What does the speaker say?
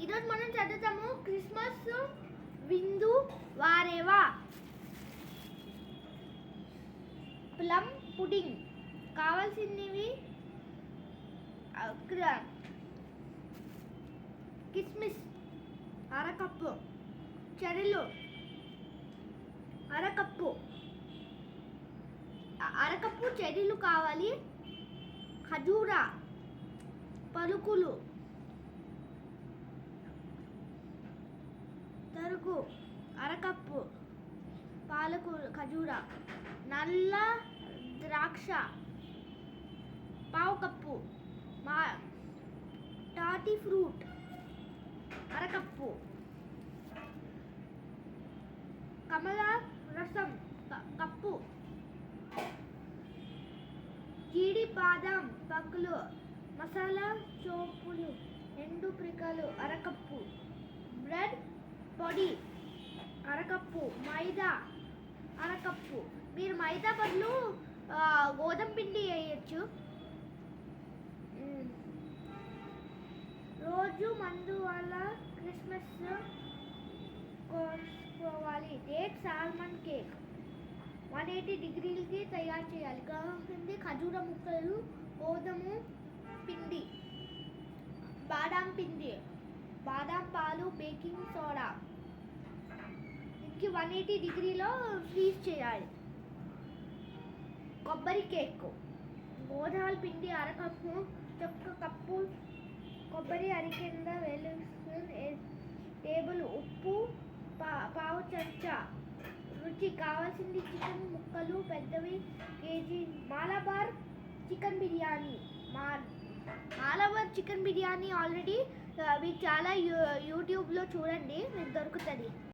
ఈరోజు మనం చదువుతాము క్రిస్మస్ విందు వారేవా? Plum pudding. కావాల్సినవి కిస్మిస్ అరకప్పు చెరలు అరకప్పు. అరకప్పు చెరీలు కావాలి. ఖజూరా పలుకులు. పాలకు అరకప్పు పాలకు ఖజూర నల్ల ద్రాక్ష పావు కప్పు మా టాటీ ఫ్రూట్ అరకప్పు కమల రసం కప్పు జీడి బాదం పక్కులు మసాలా చోపులు ఎండు ప్రికలు అరకప్పు. పొడి అరకప్పు మైదా అరకప్పు. మీరు మైదా బదులు గోధుమ పిండి వేయచ్చు. రోజు మందు వల్ల క్రిస్మస్ కోసుకోవాలి. Date salmon cake. One eighty డిగ్రీలకి తయారు చేయాలి. కావాల్సింది ఖజూర ముక్కలు గోధుమ పిండి బాదాం పిండి బాదాం పాలు బేకింగ్ సోడా. ఇంకి వన్ ఎయిటీ డిగ్రీలో ఫ్రీజ్ చేయాలి. కొబ్బరి కేక్. గోధుమల పిండి అరకప్పు చొక్క కప్పు కొబ్బరి అరికింద వెలుగు టేబుల్ ఉప్పు పా పావు చెంచా. రుచి కావాల్సింది చికెన్ ముక్కలు పెద్దవి కేజీ మాలబార్ చికెన్ బిర్యానీ. మా మాలబార్ చికెన్ బిర్యానీ ఆల్రెడీ అవి చాలా యూ యూట్యూబ్లో చూడండి మీకు దొరుకుతుంది.